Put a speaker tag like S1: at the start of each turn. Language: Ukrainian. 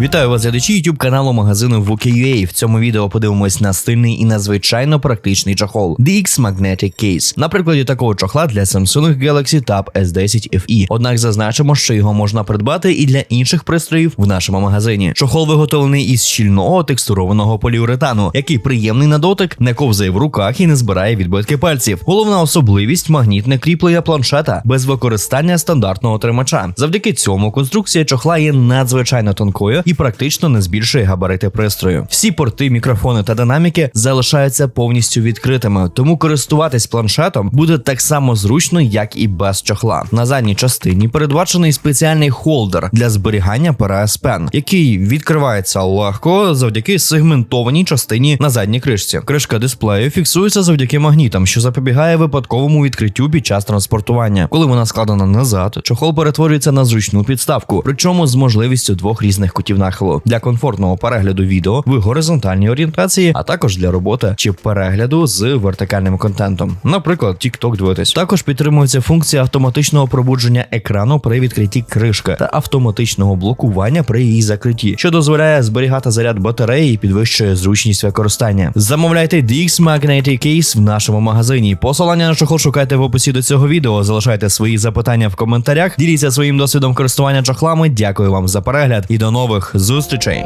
S1: Вітаю вас, глядачі YouTube каналу магазину VK.UA. В цьому відео подивимось на стильний і надзвичайно практичний чохол DX Magnetic Case. На прикладі такого чохла для Samsung Galaxy Tab S10 FE. Однак зазначимо, що його можна придбати і для інших пристроїв в нашому магазині. Чохол виготовлений із щільного текстурованого поліуретану, який приємний на дотик, не ковзає в руках і не збирає відбитки пальців. Головна особливість магнітне кріплення планшета без використання стандартного тримача. Завдяки цьому конструкція чохла є надзвичайно тонкою і практично не збільшує габарити пристрою. Всі порти, мікрофони та динаміки залишаються повністю відкритими, тому користуватись планшетом буде так само зручно, як і без чохла. На задній частині передбачений спеціальний холдер для зберігання пера Pen, який відкривається легко завдяки сегментованій частині на задній кришці. Кришка дисплею фіксується завдяки магнітам, що запобігає випадковому відкриттю під час транспортування. Коли вона складена назад, чохол перетворюється на зручну підставку, причому з можливістю двох різних кутів нахилу для комфортного перегляду відео в горизонтальній орієнтації, а також для роботи чи перегляду з вертикальним контентом, наприклад, TikTok дивитись. Також підтримується функція автоматичного пробудження екрану при відкритті кришки та автоматичного блокування при її закритті, що дозволяє зберігати заряд батареї і підвищує зручність використання. Замовляйте DX Magnetic Case в нашому магазині. Посилання на чохол шукайте в описі до цього відео. Залишайте свої запитання в коментарях. Діліться своїм досвідом користування чохлами. Дякую вам за перегляд і до нових зустрічей.